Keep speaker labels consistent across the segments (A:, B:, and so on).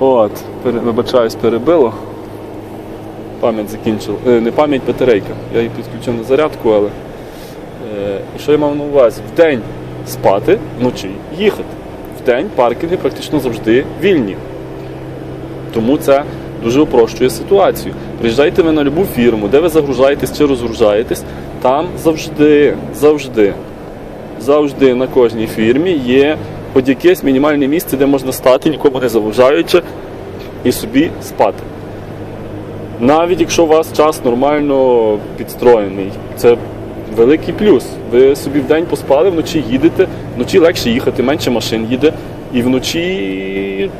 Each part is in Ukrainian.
A: От, вибачаюсь, перебило. Пам'ять закінчила. Е, не пам'ять, батарейка. Я її підключив на зарядку, але. Е, і що я мав на увазі? Вдень спати, вночі їхати. Вдень паркінги практично завжди вільні. Тому це дуже упрощує ситуацію. Приїжджайте ви на любу фірму, де ви загружаєтесь чи розгружаєтесь, там завжди, завжди, завжди на кожній фірмі є хоч якесь мінімальне місце, де можна стати, нікому не заважаючи, і собі спати. Навіть якщо у вас час нормально підстроєний, це великий плюс. Ви собі вдень поспали, вночі їдете, вночі легше їхати, менше машин їде, і вночі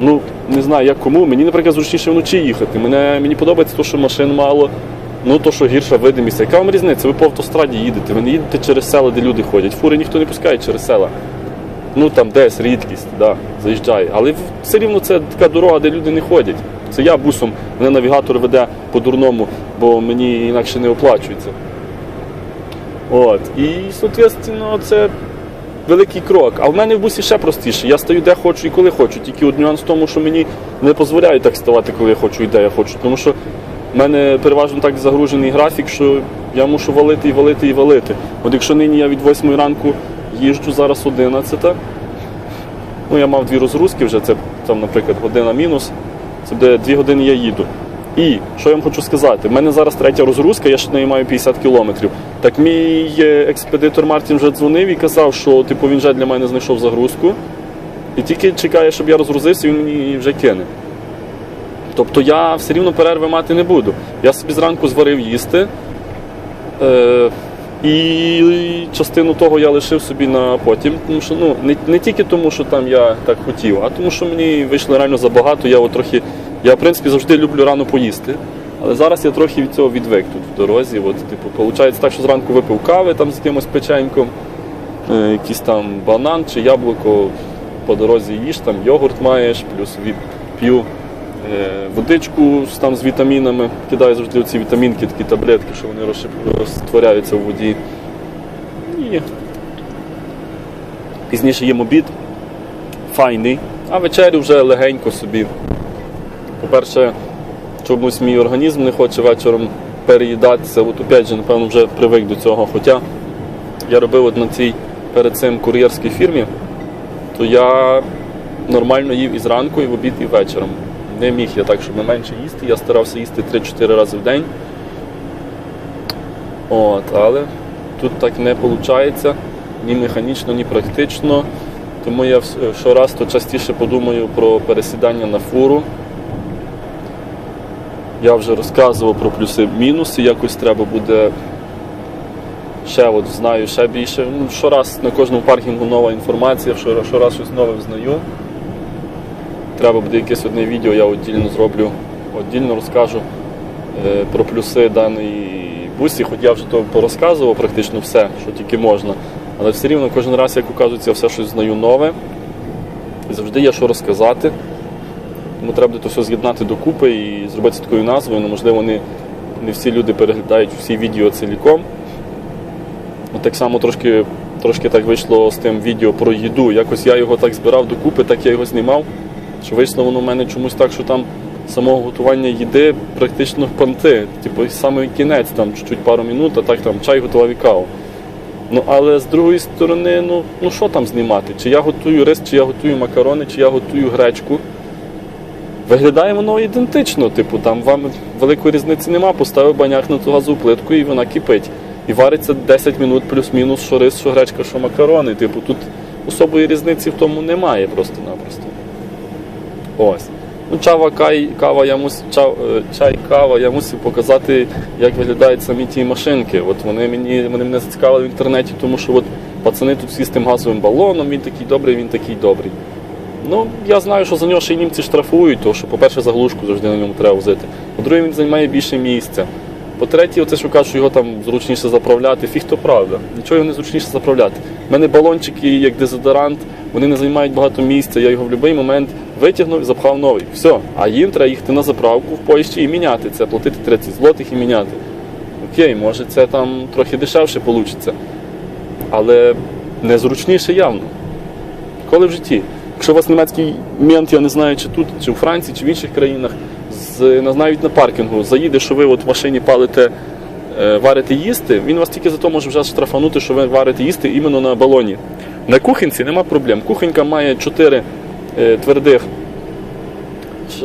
A: Ну, не знаю, як кому. Мені, наприклад, зручніше вночі їхати. Мене, мені подобається те, що машин мало, ну то, що гірша видимість. Яка вам різниця? Ви по автостраді їдете, ви не їдете через села, де люди ходять. Фури ніхто не пускає через села. Ну там десь рідкість, да, заїжджає. Але все рівно це така дорога, де люди не ходять. Це я бусом, мене навігатор веде по-дурному, бо мені інакше не оплачується. От. І, соответственно, це великий крок. А в мене в бусі ще простіше. Я стою де хочу і коли хочу. Тільки от нюанс в тому, що мені не дозволяють так ставати, коли я хочу і де я хочу. Тому що в мене переважно так загружений графік, що я мушу валити і валити і валити. От якщо нині я від 8 ранку їжджу, зараз 11, ну я мав дві розгрузки вже, це там, наприклад, година мінус, це буде 2 години я їду. І що я вам хочу сказати, в мене зараз третя розгрузка, я ще неї маю 50 кілометрів. Так мій е, експедитор Мартін вже дзвонив і казав, що типу, він вже для мене знайшов загрузку. І тільки чекає, щоб я розгрузився, він мені вже кине. Тобто я все рівно перерви мати не буду. Я собі зранку зварив їсти. Е, і частину того я лишив собі на потім. Тому що ну, не, не тільки тому, що там я так хотів, а тому, що мені вийшло реально забагато. Я трохи, я в принципі завжди люблю рано поїсти. Але зараз я трохи від цього відвик тут в дорозі. От, типу, виходить так, що зранку випив кави там з якимось печеньком, е, якийсь там банан чи яблуко по дорозі їж, там йогурт маєш, плюс п'ю водичку з- там з вітамінами, кидаю завжди ці вітамінки, такі таблетки, що вони розтворяються в воді. І пізніше їм обід файний, а вечерю вже легенько собі. По-перше, чомусь мій організм не хоче вечором переїдатися. От опять же, напевно, вже привик до цього. Хоча я робив от на цій перед цим кур'єрській фірмі, то я нормально їв і зранку, і в обід, і вечором. Не міг я так, щоб менше їсти. Я старався їсти 3-4 рази в день. От, але тут так не виходить ні механічно, ні практично. Тому я щораз то частіше подумаю про пересідання на фуру. Я вже розказував про плюси-мінуси, якось треба буде ще от знаю ще більше. Ну, щораз на кожному паркінгу нова інформація, щора- щораз щось нове взнаю. Треба буде якесь одне відео, я віддільно зроблю, віддільно розкажу е, про плюси даної бусі, хоч я вже то порозказував практично все, що тільки можна. Але все рівно кожен раз, як оказується, я все щось знаю нове. І завжди є що розказати. Тому треба буде то все з'єднати докупи і зробити такою назвою. Ну, можливо, не, не всі люди переглядають всі відео ціліком. От так само трошки, трошки так вийшло з тим відео про їду. Якось я його так збирав докупи, так я його знімав. Що вийшло воно в мене чомусь так, що там самого готування їди практично понти. Типу, саме кінець, там чуть пару минут, а так там чай готував і каву. Ну, але з другої сторони, ну, ну що там знімати? Чи я готую рис, чи я готую макарони, чи я готую гречку. Виглядає воно ідентично, типу, там вам великої різниці нема, поставив баняк на ту газову плитку і вона кипить. І вариться 10 минут плюс-мінус, що рис, що гречка, що макарони. Типу, тут особої різниці в тому немає просто-напросто. Ось. Ну, чава, кай, кава, я мус, чав, е, чай, кава, я мусив показати, як виглядають самі ті машинки. От вони мені вони мене зацікавили в інтернеті, тому що от пацани тут всі з тим газовим балоном, він такий добрий, він такий добрий. Ну, я знаю, що за нього ще й німці штрафують, тому що, по-перше, заглушку завжди на ньому треба возити. По-друге, він займає більше місця. По-третє, оце що кажуть, що його там зручніше заправляти. Фіг то правда. Нічого його не зручніше заправляти. У мене балончики, як дезодорант, вони не займають багато місця. Я його в будь-який момент витягнув і запхав новий. Все. А їм треба їхати на заправку в Польщі і міняти це, платити 30 злотих і міняти. Окей, може це там трохи дешевше вийде. Але незручніше явно. Коли в житті. Якщо у вас німецький мент, я не знаю, чи тут, чи у Франції, чи в інших країнах, навіть на паркінгу заїде, що ви от в машині палите, е, варите їсти, він вас тільки за то може вже штрафанути, що ви варите їсти іменно на балоні. На кухонці нема проблем. Кухонька має 4 е, твердих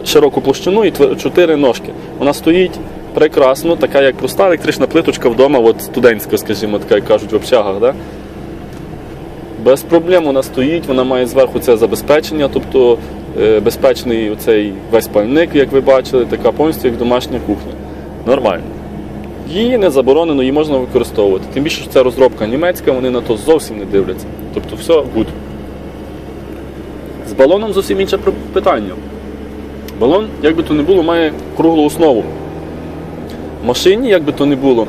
A: широку площину і твер- чотири ножки. Вона стоїть прекрасно, така як проста електрична плиточка вдома, от студентська, скажімо, така, як кажуть в общагах. Да? Без проблем вона стоїть, вона має зверху це забезпечення, тобто безпечний оцей весь пальник, як ви бачили, така повністю як домашня кухня. Нормально. Її не заборонено, її можна використовувати. Тим більше, що це розробка німецька, вони на то зовсім не дивляться. Тобто все good. З балоном зовсім інше питання. Балон, як би то не було, має круглу основу. В машині, як би то не було,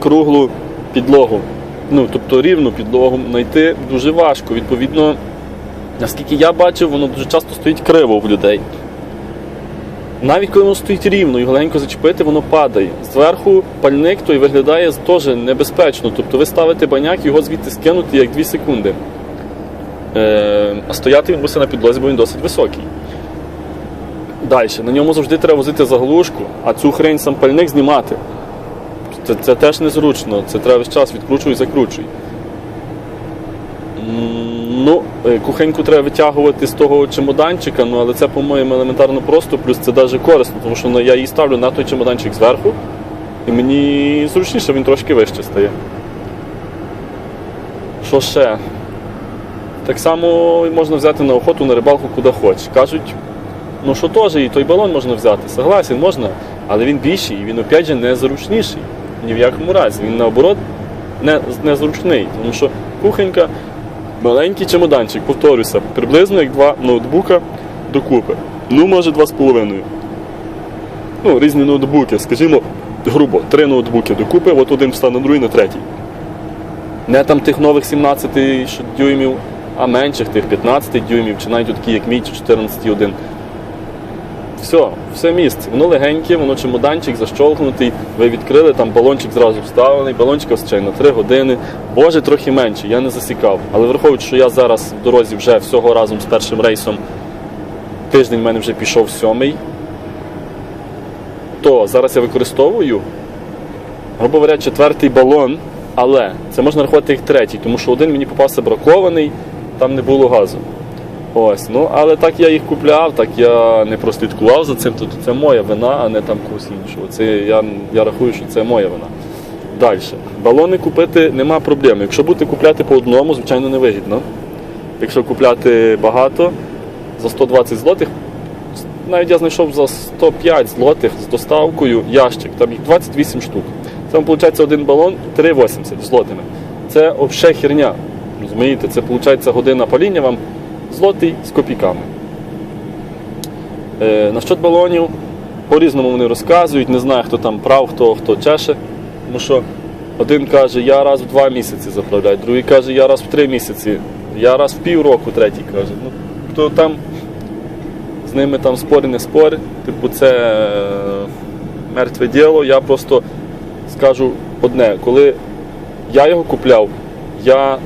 A: круглу підлогу, ну, тобто рівну підлогу знайти дуже важко. Відповідно, наскільки я бачив, воно дуже часто стоїть криво в людей. Навіть коли воно стоїть рівно і легенько зачепити, воно падає. Зверху пальник той виглядає теж небезпечно. Тобто ви ставите баняк, його звідти скинути як 2 секунди. Е, а стояти він буде на підлозі, бо він досить високий. Далі, на ньому завжди треба возити заглушку, а цю хрень сам пальник знімати. Це, це теж незручно, це треба весь час відкручуй і закручуй. Ну, е, кухеньку треба витягувати з того чемоданчика, ну але це, по-моєму, елементарно просто, плюс це навіть корисно, тому що ну, я її ставлю на той чемоданчик зверху, і мені зручніше, він трошки вище стає. Що ще? Так само можна взяти на охоту, на рибалку куди хочеш. Кажуть, ну що теж, і той балон можна взяти. Согласен, можна, але він більший і він опять же незручніший. Ні в якому разі. Він наоборот не, незручний. Тому що кухонька, маленький чемоданчик, повторюся, приблизно як два ноутбука докупи. Ну, може, два з половиною. Ну, різні ноутбуки, скажімо, грубо, три ноутбуки докупи, от один встане другий, на третій. Не там тих нових 17 дюймів, а менших тих 15 дюймів, чи навіть такі, як мій, чи 14,1. Все, все місце. Воно легеньке, воно чемоданчик защолкнутий, ви відкрили, там балончик зразу вставлений, балончик вистачає на 3 години. Боже, трохи менше, я не засікав. Але враховуючи, що я зараз в дорозі вже всього разом з першим рейсом, тиждень в мене вже пішов сьомий, то зараз я використовую, грубо говоря, четвертий балон, але це можна рахувати як третій, тому що один мені попався бракований, там не було газу. Ось, ну але так я їх купляв, так я не прослідкував за цим, то це моя вина, а не там когось іншого. Це я, я рахую, що це моя вина. Далі. Балони купити нема проблем. Якщо будете купляти по одному, звичайно, невигідно. Якщо купляти багато за 120 злотих, навіть я знайшов за 105 злотих з доставкою ящик, там їх 28 штук. Це виходить один балон 3,80 злотими. Це взагалі херня. Розумієте, це виходить година паління вам злотий з копійками. Е, насчет балонів, по-різному вони розказують, не знаю, хто там прав, хто, хто чеше. Тому що один каже, я раз в два місяці заправляю, другий каже, я раз в три місяці, я раз в півроку, третій каже. Ну, хто там з ними там спори, не спори. Типу, це е, мертве діло. Я просто скажу одне, коли я його купляв, я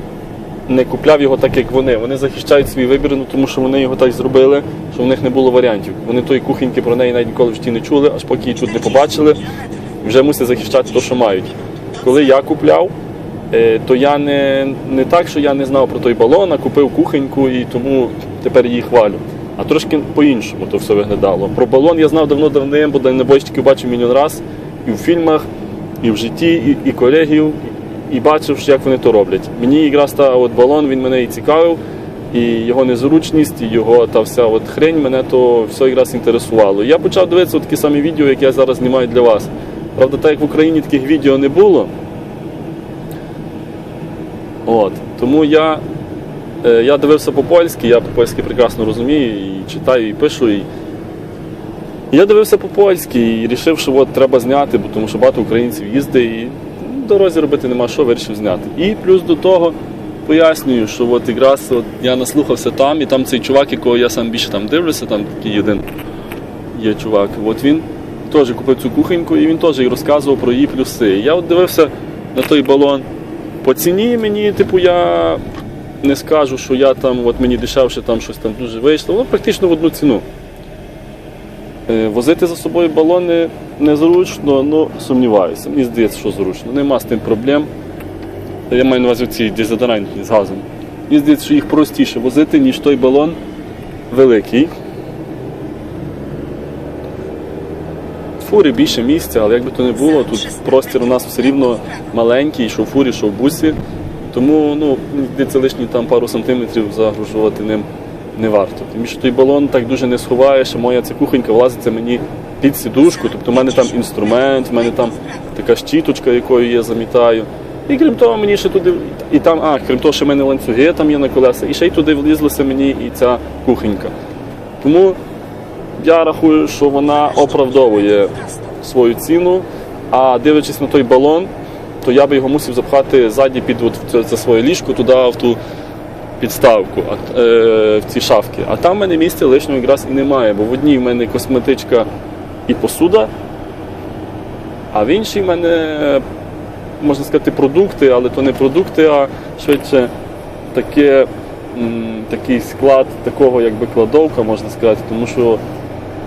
A: не купляв його так, як вони. Вони захищають свій вибір, ну, тому що вони його так зробили, що в них не було варіантів. Вони тої кухоньки про неї навіть ніколи в житті не чули, аж поки її чуть не побачили, вже мусять захищати те, що мають. Коли я купляв, е, то я не, не так, що я не знав про той балон, а купив кухоньку і тому тепер її хвалю. А трошки по-іншому то все виглядало. Про балон я знав давно-давним, бо дальнобойщиків бачив мільйон раз і в фільмах, і в житті, і, і колегів, і бачив, як вони то роблять. Мені якраз та от балон він мене і цікавив, і його незручність, і його та вся от хрень мене то все якраз інтересувало. Я почав дивитися такі самі відео, як я зараз знімаю для вас. Правда, так як в Україні таких відео не було. От, тому я, е, я дивився по-польськи, я по-польськи прекрасно розумію, і читаю, і пишу. І... Я дивився по-польськи і вирішив, що от треба зняти, бо тому що багато українців їздить і в дорозі робити нема що, вирішив зняти. І плюс до того пояснюю, що от якраз от я наслухався там, і там цей чувак, якого я сам більше там дивлюся, там такий один є чувак. От він теж купив цю кухоньку і він теж розказував про її плюси. Я от дивився на той балон. По ціні мені, типу, я не скажу, що я там, от мені дешевше там щось там дуже вийшло, воно практично в одну ціну. Е, Возити за собою балони незручно, ну сумніваюся. Мені здається, що зручно. Нема з тим проблем. Я маю на увазі ці дезодорантні з газом. Мені здається, що їх простіше возити, ніж той балон великий. Фурі більше місця, але як би то не було, тут простір у нас все рівно маленький, що в фурі, що в бусі. Тому ну, здається, лишні там пару сантиметрів загружувати ним не варто. Тим більше той балон так дуже не сховаєш, а моя ця кухонька влазиться мені під сідушку, тобто в мене там інструмент, в мене там така щіточка, якою я замітаю. І крім того, мені ще туди, і там, а, крім того, ще в мене ланцюги там є на колеса, і ще й туди влізлася мені і ця кухонька. Тому я рахую, що вона оправдовує свою ціну, а дивлячись на той балон, то я би його мусив запхати ззаді під от це, це своє ліжко туди в ту підставку, а, е, в ці шафки. А там в мене місця лишнього якраз і немає, бо в одній в мене косметичка і посуда, а в іншій в мене, можна сказати, продукти, але то не продукти, а швидше таке, м, такий склад такого якби кладовка, можна сказати, тому що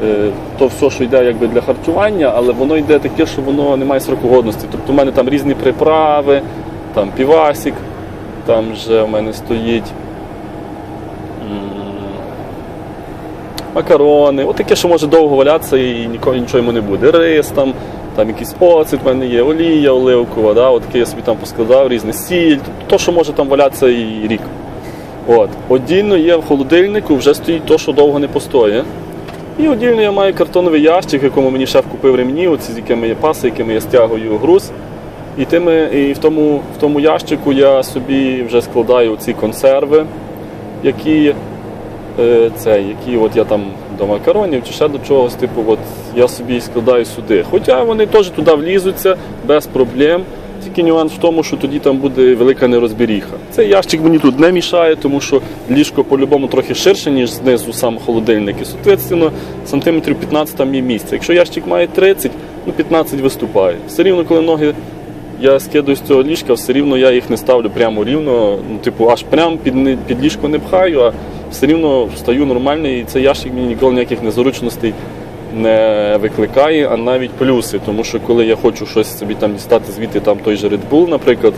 A: е, то все, що йде якби для харчування, але воно йде таке, що воно не має срокогодності. Тобто в мене там різні приправи, там півасік, там вже в мене стоїть макарони, от таке, що може довго валятися і ніколи нічого йому не буде. Рис, там, там якийсь оцет в мене є, олія оливкова, да, от таке я собі там поскладав, різне сіль, то, що може там валятися і рік. От. Отдільно є в холодильнику, вже стоїть то, що довго не постоє. І отдільно я маю картоновий ящик, в якому мені шеф купив ремні, оці, з якими є паси, якими я стягую груз. І, тими, і в, тому, в тому ящику я собі вже складаю ці консерви, які, це, які от я там до макаронів чи ще до чогось, типу, от я собі складаю сюди. Хоча вони теж туди влізуться без проблем. Тільки нюанс в тому, що тоді там буде велика нерозберіха. Цей ящик мені тут не мішає, тому що ліжко по-любому трохи ширше, ніж знизу сам холодильник. І, соответственно, сантиметрів 15 там є місце. Якщо ящик має 30, ну 15 виступає. Все рівно, коли ноги я скидаю з цього ліжка, все рівно я їх не ставлю прямо рівно, ну, типу, аж прямо під, під ліжко не пхаю, а все рівно встаю нормально, і цей ящик мені ніколи ніяких незручностей не викликає, а навіть плюси. Тому що коли я хочу щось собі там дістати звідти, там той же Red Bull, наприклад,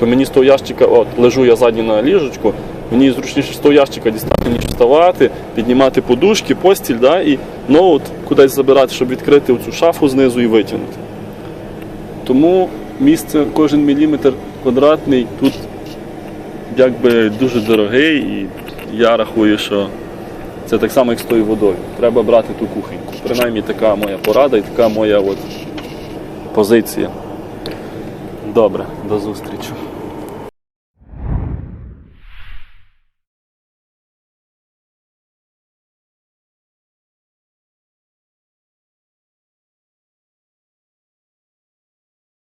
A: то мені з того ящика, от лежу я ззаді на ліжечку, мені зручніше з того ящика дістати, ніж вставати, піднімати подушки, постіль, да, і ноут кудись забирати, щоб відкрити цю шафу знизу і витягнути. Тому місце, кожен міліметр квадратний тут якби дуже дорогий, і я рахую, що це так само, як з тою водою. Треба брати ту кухоньку. Принаймні така моя порада і така моя от позиція. Добре, до зустрічі.